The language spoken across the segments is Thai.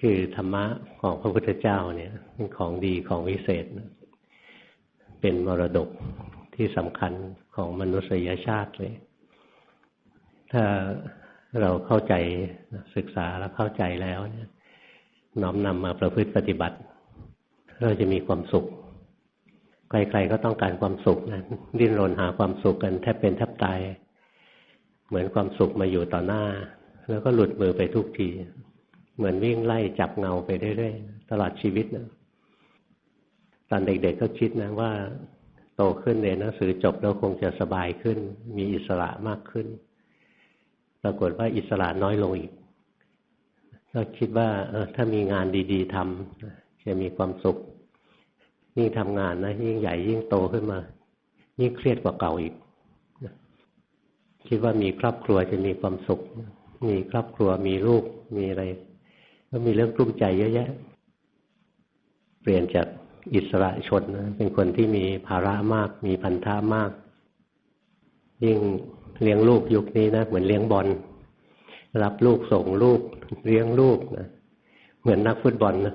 คือธรรมะของพระพุทธเจ้าเนี่ยเป็นของดีของวิเศษ เป็นมรดกที่สำคัญของมนุษยชาติเลย ถ้าเราเข้าใจศึกษาแล้วเข้าใจแล้วเนี่ยน้อมนำมาประพฤติปฏิบัติ เราจะมีความสุข ใครๆก็ต้องการความสุขนะดิ้นรนหาความสุขกันแทบเป็นแทบตาย เหมือนความสุขมาอยู่ต่อหน้า แล้วก็หลุดมือไปทุกที เหมือนวิ่งไล่จับเงาไปเรื่อยๆตลอดชีวิตนะตอนเด็กๆก็คิดนะว่า โตขึ้นเรียนหนังสือจบแล้วคงจะสบายขึ้น มีอิสระมากขึ้น ปรากฏว่าอิสระน้อยลงอีก ก็คิดว่า เออถ้ามีงานดี ๆทำจะมีความสุข ยิ่งทำงานนะยิ่งใหญ่ยิ่งโตขึ้นมา ยิ่งเครียดกว่าเก่าอีก คิดว่ามีครอบครัวจะมีความสุข มีครอบครัวมีลูกมีอะไร ก็มีเรื่องกลุ้มใจเยอะแยะ เปลี่ยนจากอิสระชนนะเป็นคนที่มีภาระมาก มีพันธะมาก ยิ่งเลี้ยงลูกยุคนี้นะเหมือนเลี้ยงบอลรับลูกส่งลูกเลี้ยงลูกนะเหมือนนักฟุตบอลนะ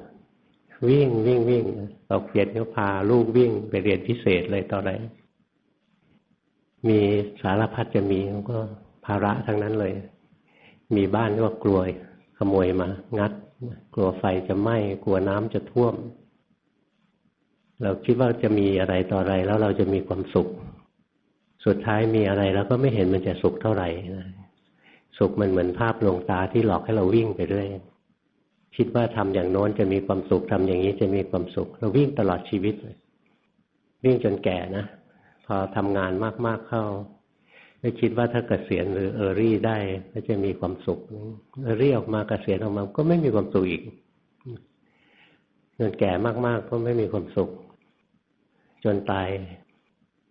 วิ่งวิ่งวิ่งตกเย็นก็พาลูกวิ่งไปเรียนพิเศษเลยตอนไหนมีสารพัดจะมีก็ภาระทั้งนั้นเลย มีบ้านก็กลัว ขโมยมา งัด กลัวไฟจะไหม้กลัวน้ำจะท่วม เราคิดว่าจะมีอะไรต่ออะไรแล้วเราจะมีความสุข สุดท้ายมีอะไรเราก็ไม่เห็นมันจะสุขเท่าไหร่นะสุขมันเหมือนภาพลวงตาที่หลอกให้เราวิ่งไปเรื่อยคิดว่าทำอย่างโน้นจะมีความสุขทำอย่างนี้จะมีความสุข เราวิ่งตลอดชีวิตเลยวิ่งจนแก่นะพอทำงานมากๆเข้า ไม่คิดว่าถ้าเกษียณหรือเออรี่ได้ก็จะมีความสุขเออรี่ออกมาเกษียณออกมาก็ไม่มีความสุขอีกจนแก่มาก ๆ ก็ไม่มีความสุข จนตาย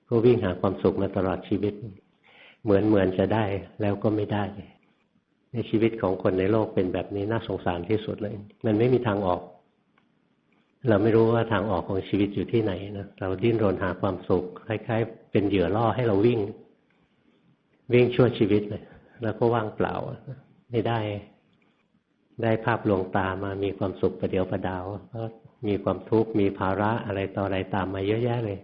ก็วิ่งหาความสุขมาตลอดชีวิต เหมือนเหมือนจะได้แล้วก็ไม่ได้ ในชีวิตของคนในโลกเป็นแบบนี้น่าสงสารที่สุดเลย มันไม่มีทางออก เราไม่รู้ว่าทางออกของชีวิตอยู่ที่ไหนนะเราดิ้นรนหาความสุขคล้าย ๆ เป็นเหยื่อล่อให้เราวิ่ง วิ่งชั่วชีวิตเลยแล้วก็ว่างเปล่า ไม่ได้ ได้ภาพลวงตามามีความสุขประเดียวประดาวเพราะมีความทุกข์มีภาระอะไรต่ออะไรตามมาเยอะแยะเลย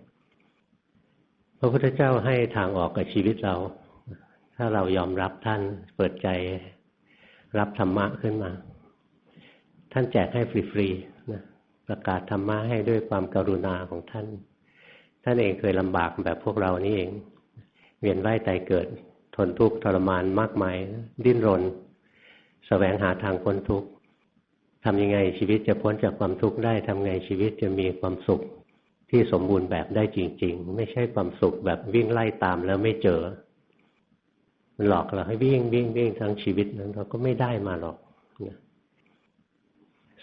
พระพุทธเจ้าให้ทางออกกับชีวิตเรา ถ้าเรายอมรับท่านเปิดใจรับธรรมะขึ้นมา ท่านแจกให้ฟรีๆนะประกาศธรรมะให้ด้วยความกรุณาของท่าน ท่านเองเคยลำบากแบบพวกเรานี่เอง เวียนว่ายตายเกิด ทนทุกข์ทรมานมากมาย ดิ้นรนสแสวงหาทางพ้นทุกข์ทำยังไงชีวิตจะพ้นจากความทุกข์ได้ทำไงชีวิตจะมีความสุขที่สมบูรณ์แบบได้จริง ๆ ไม่ใช่ความสุขแบบวิ่งไล่ตามแล้วไม่เจอ มันหลอกเราให้วิ่งวิ่งวิ่งทั้งชีวิตนั้น เราก็ไม่ได้มาหรอก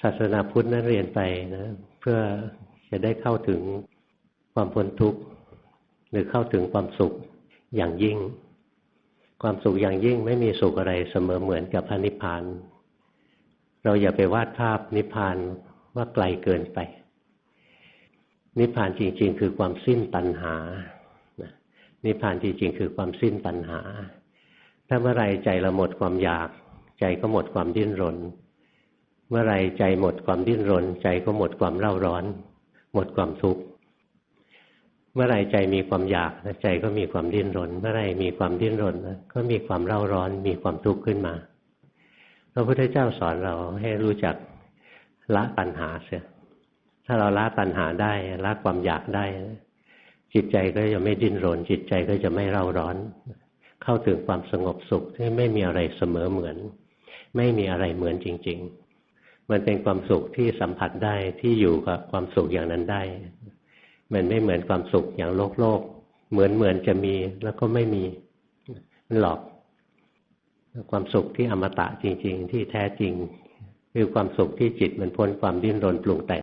ศาสนาพุทธนั้นเรียนไปนะเพื่อจะได้เข้าถึงความพ้นทุกข์หรือเข้าถึงความสุขอย่างยิ่ง ความสุขอย่างยิ่งไม่มีสุขอะไรเสมอเหมือนกับพระนิพพาน เราอย่าไปวาดภาพนิพพานว่าไกลเกินไป นิพพานจริง ๆ คือความสิ้นตัณหา นิพพานจริง ๆ คือความสิ้นตัณหา ถ้าเมื่อไรใจเราหมดความอยาก ใจก็หมดความดิ้นรน เมื่อไรใจหมดความดิ้นรน ใจก็หมดความเร่าร้อน หมดความทุกข์ เมื่อไรใจมีความอยากใจก็มีความดิ้นรน เมื่อไรมีความดิ้นรนก็มีความเร่าร้อน มีความทุกข์ขึ้นมาพระพุทธเจ้าสอนเราให้รู้จักละตัณหาเสียถ้าเราละตัณหาได้ละความอยากได้ จิตใจก็จะไม่ดิ้นรน จิตใจก็จะไม่เร่าร้อน เข้าถึงความสงบสุขที่ไม่มีอะไรเสมอเหมือน ไม่มีอะไรเหมือนจริง ๆ มันเป็นความสุขที่สัมผัสได้ที่อยู่กับความสุขอย่างนั้นได้ มันไม่เหมือนความสุขอย่างโลกโลก เหมือนเหมือนจะมีแล้วก็ไม่มีหลอก ความสุขที่อมตะจริง ๆ ที่แท้จริง คือความสุขที่จิตมันพ้นความดิ้นรนปรุงแต่ง